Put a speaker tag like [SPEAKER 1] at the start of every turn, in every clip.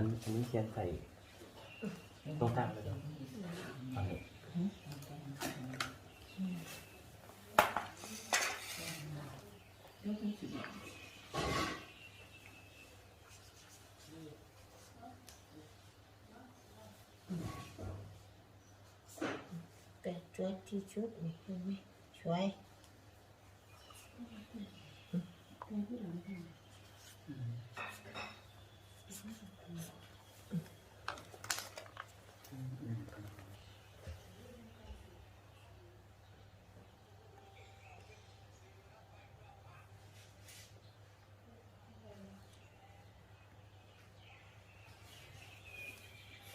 [SPEAKER 1] อันอันนี้เขียนใส่ตรงกลางเลยเดี๋ยวอันนี้
[SPEAKER 2] แต่สวยที่สุดนี่เห็นไหมสวยตั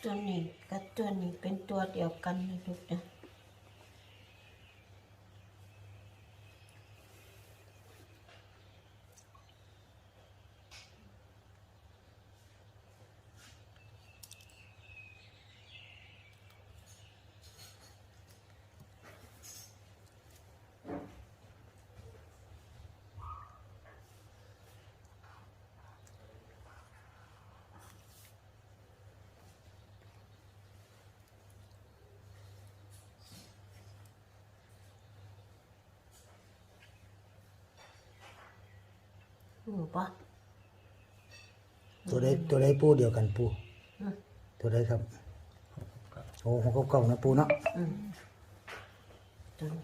[SPEAKER 2] ตัวนี้กับตัวนี้เป็นตัวเดียวกันนะลูกนะ หูปะ
[SPEAKER 3] ตัวใดตัวใดปูเดียวกันปู
[SPEAKER 2] อืม
[SPEAKER 3] ตัวใดครับ โอ้หกเก้านะปูเนาะ
[SPEAKER 2] อืมตัวนี้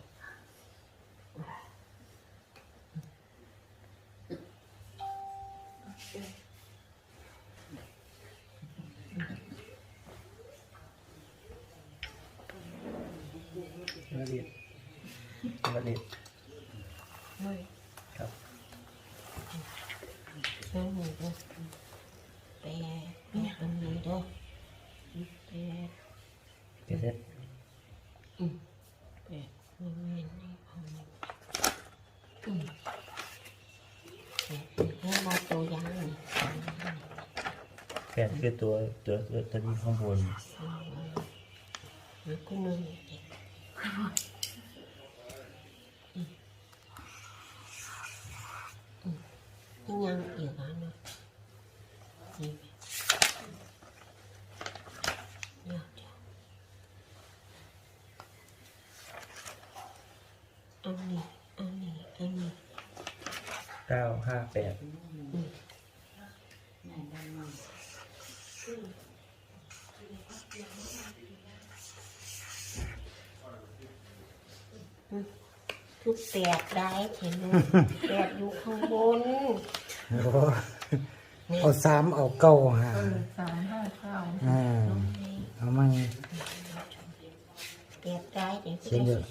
[SPEAKER 1] ละเอียดละเอียด
[SPEAKER 2] เฮ้ย
[SPEAKER 1] ครับ
[SPEAKER 2] แม่หนูเด้อแปะแปะตรงนี้ด้อแปะ
[SPEAKER 1] เดียวเสร็จ
[SPEAKER 2] อืมแปะนี่แม่นี่เอานี่อืมแปะแล้วมาตัวยางนี่
[SPEAKER 1] แปดคือตัวตัวตัวที่ข้างบน
[SPEAKER 2] มันก็นึ่งเด็กยังยังอีกอันนะนี่เดี๋ยวเดี๋ยวอันนี้อันนี้อันนี้
[SPEAKER 1] เก้าห้าแปด
[SPEAKER 2] ทุกแปดได้เห็นไหมแปดอยู่ข้างบน
[SPEAKER 3] โอ้เอาสามเอาเก้าหา
[SPEAKER 4] สามห้าเก้า
[SPEAKER 3] อ่าเอามา
[SPEAKER 2] แปดได้เดี๋ยว
[SPEAKER 3] เขียนเยอะ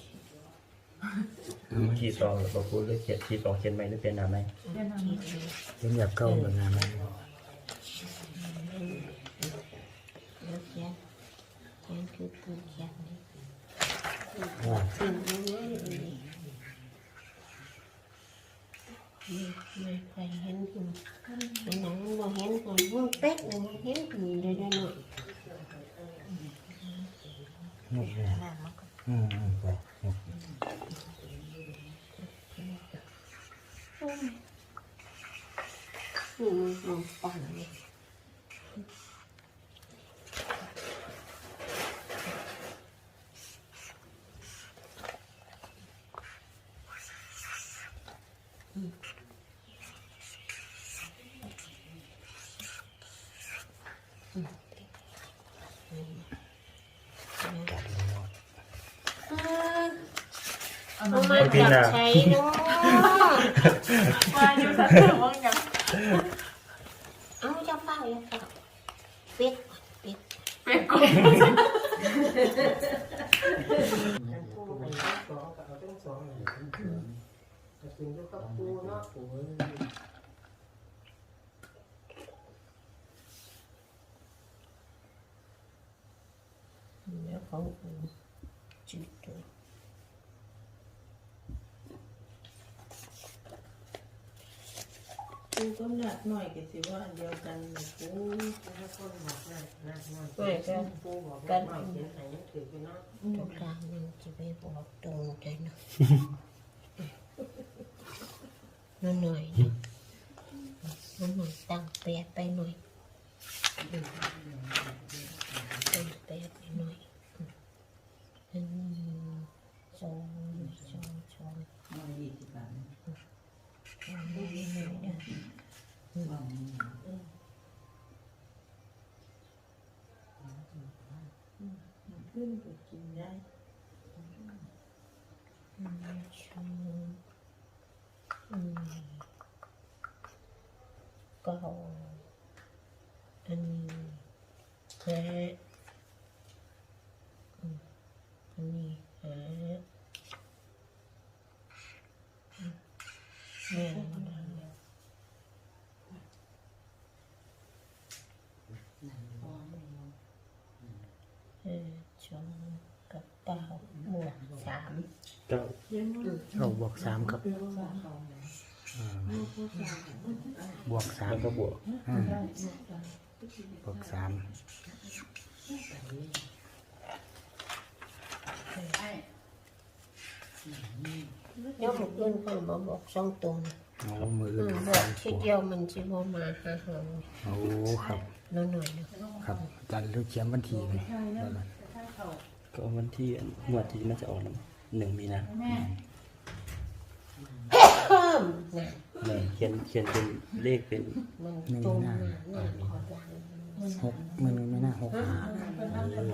[SPEAKER 1] ขีดสองหรือเปล่าพูดเลยเขียนขีดสองเขียนไหมหรือเปลี่ยนน้ำไหม
[SPEAKER 4] เรียนน
[SPEAKER 2] คิดเลย
[SPEAKER 3] เขียนแบบเก้าแบบนั้นนะ
[SPEAKER 2] แล้วเขียนเขียนคือตัวเขียนนี่
[SPEAKER 3] อ่า
[SPEAKER 2] สิ่งนี้นี่ไม่เคยเห็นคุณอันนั้นเราเห็นคนพวกเป๊กเราเห็นคุณเลยด้วยเนาะ
[SPEAKER 3] หกเลยอืมอืมไปหก
[SPEAKER 2] นี่มันลงปั่นเลยเอามาจากใช้เนาะำ
[SPEAKER 4] มาอยู่สัตว์เถื่อนยัง
[SPEAKER 2] เอาจะเฝ้าจะเฝ้า ปิดปิด
[SPEAKER 4] เป็นกบ
[SPEAKER 2] แล้วเขาจุดตัว
[SPEAKER 4] กูก็หนักหน่อยก็สิว่าอันเดียวกันนะกู
[SPEAKER 2] ไม่ก็กันตรงกลางมันจะไปบอกตรงใจเนาะนั่นหน่อยนะนั่นหน่อยตั้งแปดไปหน่อยเป็นแปดหน่อยหนึ่งสองสองสองสองนี่นะขึ้นไปกินได้อืมสองอืมเก้าอันนี้แปดอืมอั นนี้ห้าอืมแม่นบ่ได้ห้าสองกับเก้าบวกสาม
[SPEAKER 1] เก้า
[SPEAKER 3] เอาบวกสามครับอ่าบวกสาม
[SPEAKER 1] แล้วก็บวก
[SPEAKER 3] อืมบวกสาม
[SPEAKER 2] ยกมืออื่นคนมาบอกสองตัวนะ
[SPEAKER 3] เอามือ
[SPEAKER 2] อื
[SPEAKER 3] อื่น
[SPEAKER 2] มบอ
[SPEAKER 3] ก
[SPEAKER 2] ทีเดียวมันจะบ่มาหาหา
[SPEAKER 3] โอ้ครับ
[SPEAKER 2] น้อยหน่อยเนะ
[SPEAKER 3] ครับอาจารย์เลือกเขียนวันที่เลย
[SPEAKER 1] ก็วันที่งวดที่มันจะออกนะหนึ่งมีนา
[SPEAKER 4] แม่
[SPEAKER 2] เพิ่มนะ
[SPEAKER 1] เลยเขียนเขียนเป็นเลขเป็น
[SPEAKER 2] มันจมมาหน้าขอหลัง
[SPEAKER 3] หกมันไม่น่าหกห้า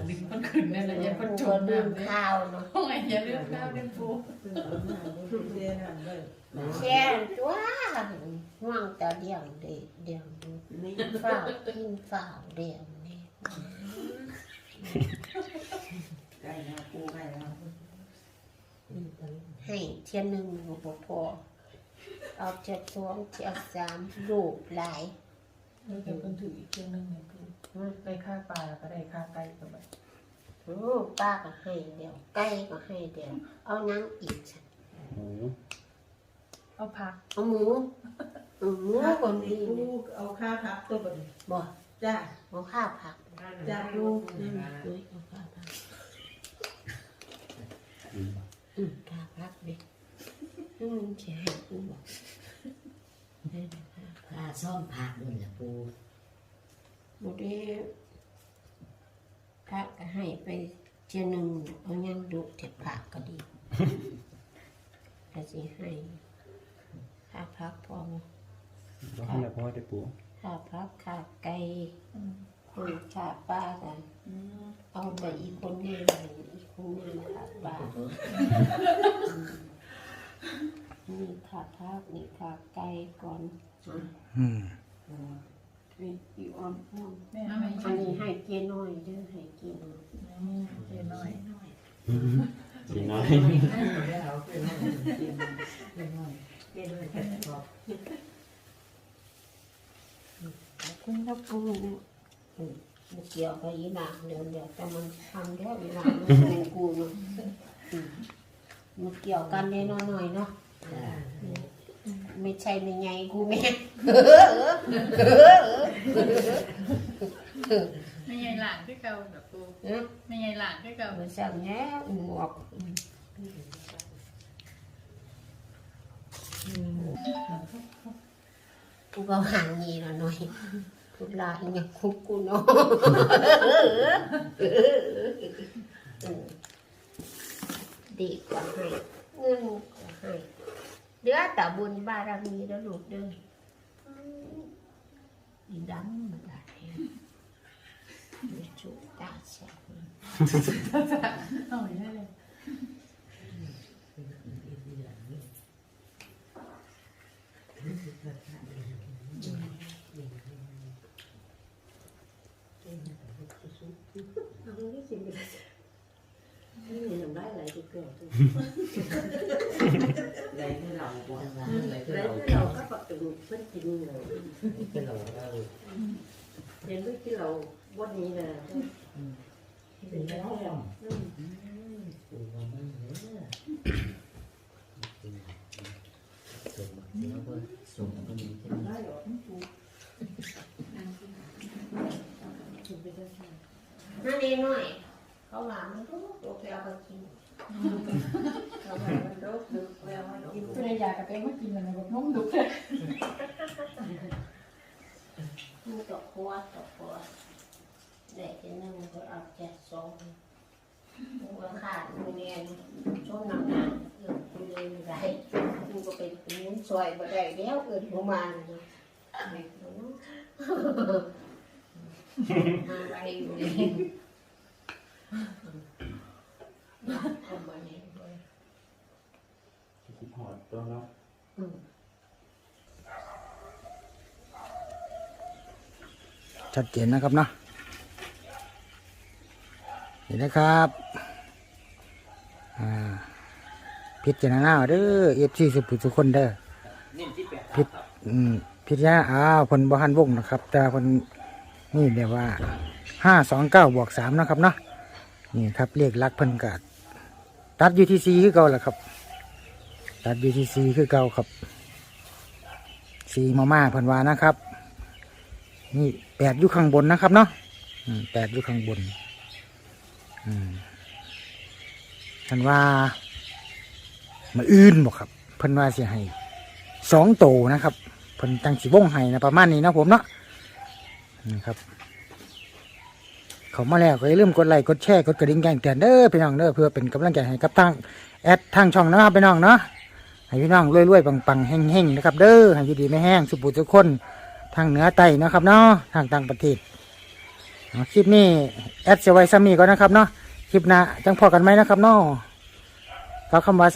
[SPEAKER 4] ดึงมันขึ้นนั่นแหละอย่า
[SPEAKER 2] มั
[SPEAKER 4] มันน
[SPEAKER 2] ช
[SPEAKER 4] จ
[SPEAKER 2] วน
[SPEAKER 4] ม
[SPEAKER 2] ลืม
[SPEAKER 4] น้ำเลย
[SPEAKER 2] ข้าวเนาะ
[SPEAKER 4] โอ้ยอย่าลืมข้าวเล่นปู
[SPEAKER 2] แช่ตัวห่วงแต่เดียงเดียเดียงดูฝ้าวกินฝ้าวเดียงนี่ให้เที่ยหนึ่งบ่พอเอาเจ็ดสองเจ็ดสามรูปหลาย
[SPEAKER 4] แล้วเดี๋ยวคนถืออีกเรื่องนึงเนี่ยปู ได้ค่าปลาแล้วก็ได้ค่าไก่ก็แบบ
[SPEAKER 2] โอ้ป้าก็ให้เดียวไก่ก็ให้เดียว เอานังอีกสัก
[SPEAKER 1] หมู
[SPEAKER 4] เอาผัก
[SPEAKER 2] เอาหมูเอาหมูคนดี
[SPEAKER 5] ปูเอาค่าพักตัวบน
[SPEAKER 2] บ่
[SPEAKER 5] จ้า
[SPEAKER 2] เอาข้าวผัก
[SPEAKER 5] จ้าปู
[SPEAKER 2] อืมเอาข้าวผัก
[SPEAKER 1] อืม
[SPEAKER 2] อืมข้าวผักเด็กอืมใช่กูบอกได้เด้อข้าวผัก
[SPEAKER 6] ผ้าซ่อมผักนี่แหละปู
[SPEAKER 2] หมดนี้พระก็ให้ไปเทียหนึ่งเอายังดุเจ็บผักก็ดีก็สิให้ข้าวผักพอ
[SPEAKER 1] แล้วให้แม่พ่อได้ปู
[SPEAKER 2] ข้าวผักข้าวไก่คนข้าวปลากันเอาแต่อีกคนงานอีกคนงานขาดบาทนี่ขาดพักนี่ขาดไก่ก่อน
[SPEAKER 3] อืม
[SPEAKER 2] นี่อีออนพ่วง
[SPEAKER 4] แม่ไม่
[SPEAKER 2] อันนี้ให้เกียน้อยเด้อให้เกียน้อย
[SPEAKER 4] เย็นหน่อย
[SPEAKER 1] สีน้อย
[SPEAKER 2] ขอบคุณนะปูอืมมันเกี่ยวกับอีหลานเดี๋ยวเดี๋ยวแต่มันทำแล้วอีหลานมันเป็นกูเนาะอืมมันเกี่ยวกันได้น้อยหน่อยเนาะ
[SPEAKER 6] จ้า
[SPEAKER 2] ไม่ใช่ไม่ไงกูแม่
[SPEAKER 4] ไม่ใหญ่หลานคือเก่าแบบปู
[SPEAKER 2] เออ
[SPEAKER 4] ไม่ใหญ่หลานคือเก่า
[SPEAKER 2] มันสั่งแง่หมวกกูก็ห่างงีละหน่อยกูลาอีกอย่างคุกกูเนาะดีกว่าให้เงินก็ให้ เดือแต่บุญบารมีแล้วลูกเด้ออีดำมาได้จุตาแสบ
[SPEAKER 4] เอาอย่างนี้เลย
[SPEAKER 6] ไหล ที่เราบ่ไหลที่
[SPEAKER 2] แล้ว
[SPEAKER 6] เรา
[SPEAKER 2] เราก็ปักตึงเพิ่นกินเลย
[SPEAKER 6] ที่เราเรา
[SPEAKER 2] เรียนด้วยที่เราวันนี้นะ
[SPEAKER 6] เป็นแล้วปูว่ามันเนี่ยส่งเดี๋ยวก็ส่งก็มีใช่ไหม
[SPEAKER 2] นั่นเองหน่อยเขาหลานมันก็ตัวไปเอาไปกิน เขาหลานมันก็ตัวไปเอาไปกิน
[SPEAKER 4] ไม่ได้ยากระเต้มากินอะไรแบบน้องดุเลย
[SPEAKER 2] มันตกหัวตกหัวได้ทีหนึงก็เอาแค่สองหัวขาดมือเนี่ยช่วงน้ำหนักเอื่นกูเลยไม่ได้มันก็เป็นนิ้นซอยบ่ได้แล้วเอื่นหัวมันเนาะไม่รู้เนาะมาอะไรอยู่นี่เอามาเนี่ยด้วย
[SPEAKER 1] คิดหอด ตัวเนาะ
[SPEAKER 2] อืม
[SPEAKER 3] ชัดเจนนะครับเนาะนี่นะครับอ่าพิจารณาเอาเด้อเอฟซีสุภุทุกคนเด้อ
[SPEAKER 1] เน้นที่แปด
[SPEAKER 3] พิจอืมพิจารณาอ้าวเพนบหันวงนะครับ แต่เพนนี่เรียกว่าห้าสองเก้าบวกสามนะครับเนาะนี่ครับเรียกลักเพิ่นกัดตัดยูทีซีคือเก่าแหละครับ ตัดยูทีซีคือเก่าครับซีมาม่าเพิ่นว่านะครับ นี่แปดอยู่ข้างบนนะครับเนาะแปดอยู่ข้างบนอืมท่นว่ามาอื่นบอกครับ เพิ่นว่าสิให้สองโตนะครับเพิ่นจังสิวงให้นะประมาณนี้นะผมเนาะนี่ครับเขามาแล้วก็อย่าลืมกดไลค์กดแชร์กดกระดิ่งแจ้งเตือนเด้อพี่น้องเด้อเพื่อเป็นกำลังใจให้กับทางแอดทางช่องนะครับพี่น้องเนาะ ให้พี่น้องรวยๆปังๆแห้งๆนะครับ เด้อให้อยู่ดีไม่แห้งสุบุทุกคนทางเหนือใต้นะครับเนาะทางต่างประเทศคลิปนี้แอดเซไว้ซ้ำนี้ก่อนนะครับเนาะคลิปหน้าจังพอกันไหมนะครับเนาะฝากคำว่า